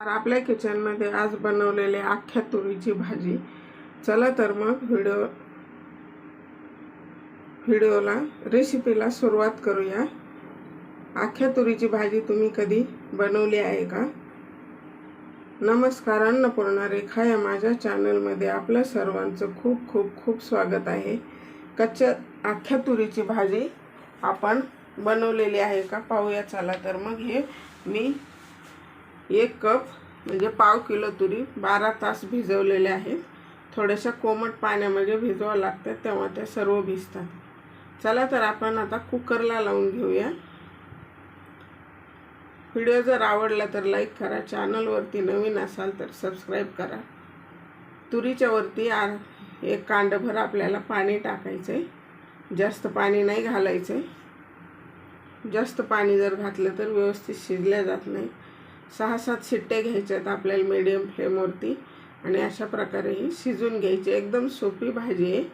तर आपल्या किचनमध्ये आज बनवलेले अख्ख्या तुरीची भाजी. चला तर मग व्हिडिओ व्हिडिओला रेसिपीला सुरुवात करूया. अख्ख्या तुरीची भाजी तुम्ही कधी बनवली आहे का? नमस्कार अन्नपूर्णा रेखा या माझ्या चॅनलमध्ये आपलं सर्वांचं खूप खूप खूप स्वागत आहे. कच्च्या अख्ख्या तुरीची भाजी आपण बनवलेली आहे का? पाहूया चला तर मग हे मी एक कप म्हणजे पाव किलो तुरी बारा तास भिजवलेले आहेत. थोड्याशा कोमट पाण्यामध्ये भिजवावं लागतात तेव्हा त्या सर्व भिजतात. चला तर आपण आता कुकरला लावून घेऊया. व्हिडिओ जर आवडला तर लाईक करा चॅनलवरती नवीन असाल तर सबस्क्राईब करा. तुरीच्या वरती आ एक कांडभर आपल्याला पाणी टाकायचं आहे जास्त पाणी नाही घालायचं आहे जास्त पाणी जर घातलं तर व्यवस्थित शिजल्या जात नाही. सहा सात शिट्ट्या आहेत आपल्याला मीडियम फ्लेमवरती आणि अशा प्रकारे ही शिजून घ्यायची. एकदम सोपी भाजी आहे.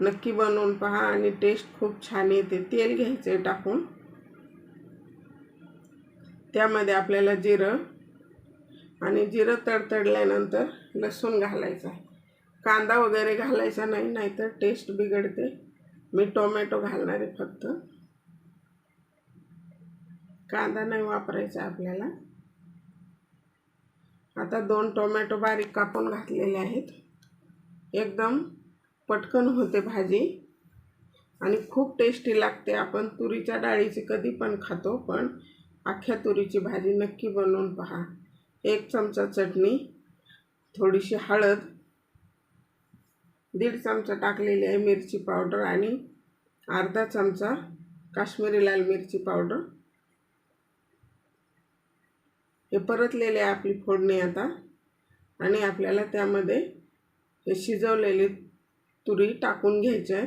नक्की बनवून पहा आणि टेस्ट खूप छान येते. तेल घ्यायचं आहे टाकून. त्यामध्ये आपल्याला जिरं आणि जिरं तडतडल्यानंतर लसूण घालायचं आहे. कांदा वगैरे घालायचा नाही नाहीतर टेस्ट बिघडते. मी टोमॅटो घालणार आहे फक्त. कांदा नाही वापरायचा आपल्याला. आता दोन टोमॅटो बारीक कापून घातलेले आहेत. एकदम पटकन होते भाजी. आणि खूप टेस्टी लागते. आपण तुरीच्या डाळीची कधी पण खातो पण अख्ख्या तुरीची भाजी नक्की बनवून पहा. एक चमचा चटणी थोडीशी हळद दीड चमचा टाकलेली आहे मिरची पावडर आणि अर्धा चमचा काश्मीरी लाल मिरची पावडर. हे परतलेले आहे आपली फोडणी आता. आणि आपल्याला त्यामध्ये हे शिजवलेली तुरी टाकून घ्यायची आहे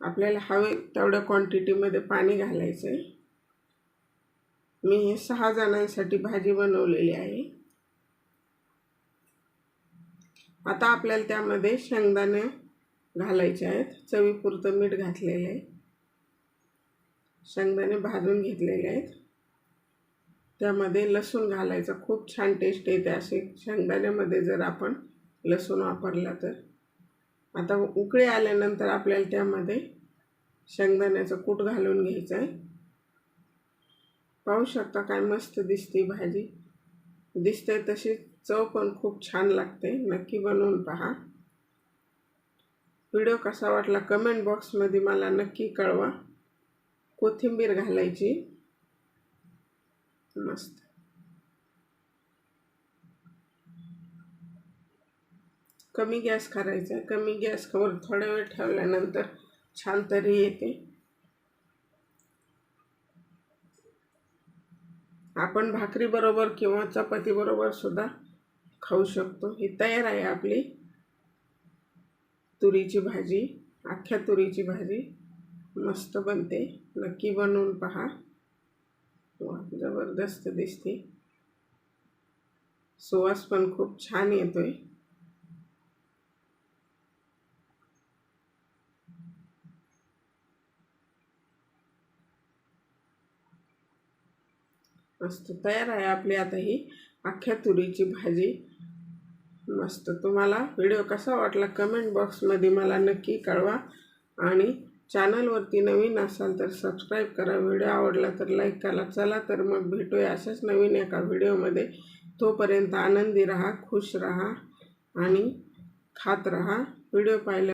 आपल्याला हवे तेवढ्या क्वांटिटीमध्ये पाणी घालायचं आहे मी हे सहा जणांसाठी भाजी बनवलेली आहे. आता आपल्याला त्यामध्ये शेंगदाणे घालायचे आहेत. चवीपुरतं मीठ घातलेलं आहे. शेंगदाणे भाजून घेतलेले आहेत. त्यामध्ये लसूण घालायचं खूप छान टेस्ट येते असे शेंगदाण्यामध्ये जर आपण लसूण वापरला तर. आता उकळी आल्यानंतर आपल्याला त्यामध्ये शेंगदाण्याचं कूट घालून घ्यायचं आहे. पाहू शकता काय मस्त दिसते भाजी. दिसते तशी चव पण खूप छान लागते. नक्की बनवून पहा. व्हिडिओ कसा वाटला कमेंट बॉक्समध्ये मला नक्की कळवा. कोथिंबीर घालायची. मस्त. कमी गॅस करायचा कमी गॅस कवर थोडा वेळ ठेवल्यानंतर छान तरी येते. आपण भाकरी बरोबर किंवा चपाती बरोबर सुद्धा खाऊ शकतो. ही तयार आहे आपली. तुरीची भाजी अख्ख्या तुरीची भाजी. मस्त बनते. नक्की बनवून पहा. वा जबरदस्त दिसते. सुवास पण खूप छान येतोय. मस्त तयार आहे आपली आता ही अख्ख्या तुरीची भाजी. मस्त. तुम्हाला व्हिडिओ कसा वाटला कमेंट बॉक्समध्ये मला नक्की कळवा. आणि चॅनलवरती नवीन असाल तर सबस्क्राईब करा. व्हिडिओ आवडला तर लाईक करा. चला तर मग भेटूया अशाच नवीन एका व्हिडिओमध्ये. तोपर्यंत आनंदी राहा खुश राहा आणि खात राहा. व्हिडिओ पाहिल्या